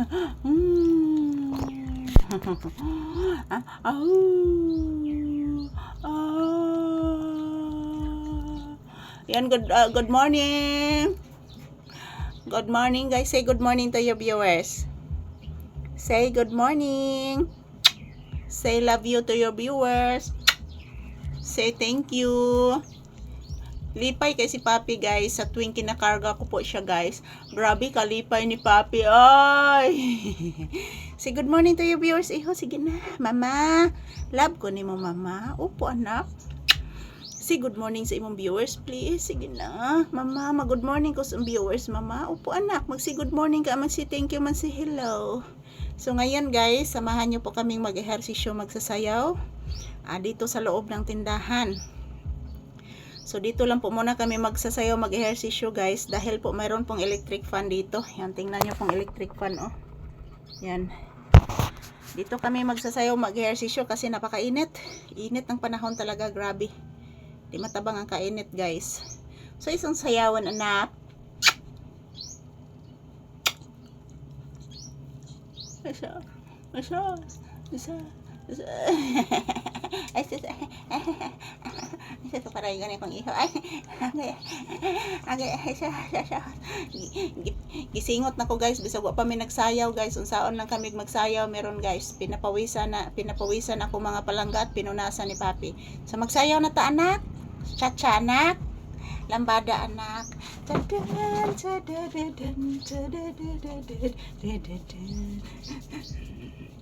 Mm. Ah, ah. Yan, good, uh, good morning. Good morning, guys. Say good morning to your viewers. Say good morning. Say love you to your viewers. Say thank you. Lipay kay si Papi guys sa tuwing kinakarga ko po siya guys. Grabe kalipay ni Papi. Ay. Say good morning to your viewers. Iho, sige na. Mama. Love ko ni mo mama. Opo anak. Say good morning sa imong viewers please. Sige na. Mama, mag-good morning ko sa viewers mama. Opo anak. Mag-say good morning ka. Mag-say thank you. Mag-say hello. So ngayon guys, samahan niyo po kaming mag-ehersisyo magsasayaw ah, dito sa loob ng tindahan. So dito lang po muna kami magsasayaw mag-ehersisyo guys dahil po mayroon pong electric fan dito. Yan, tingnan nyo pong electric fan oh. Yan. Dito kami magsasayaw mag-ehersisyo kasi napakainit. Init ng panahon talaga, grabe. Di matabang ang kainit guys. So isang sayawan anak. Isa, isa, isa, isa. Ay, isa, isa to para yung ganyan kong iho. Ay, agay, agay, isa, isa, isa. Gi- gi- Gisingot na ko guys, bisag wa pa mi nagsayaw guys. Unsaon lang kami magsayaw meron guys. Pinapawisan na, pinapawisan ako mga palangga pinunasan ni Papi. So magsayaw na ta anak. Cha-cha anak. Lambada anak.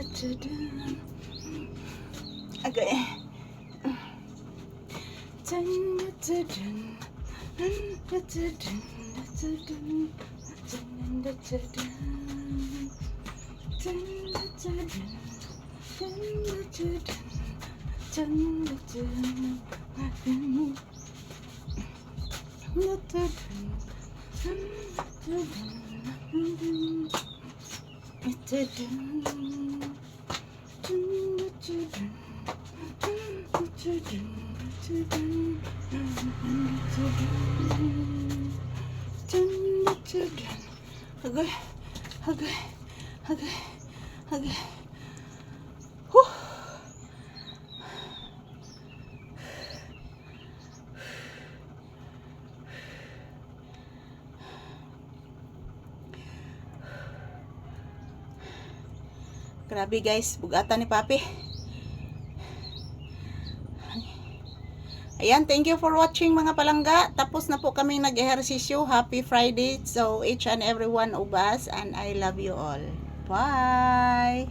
Okay. Grabe guys, bugatan ni Papi. Ayan, thank you for watching mga palangga. Tapos na po kami nag-ehersisyo. Happy Friday. So, each and every one of us. And I love you all. Bye!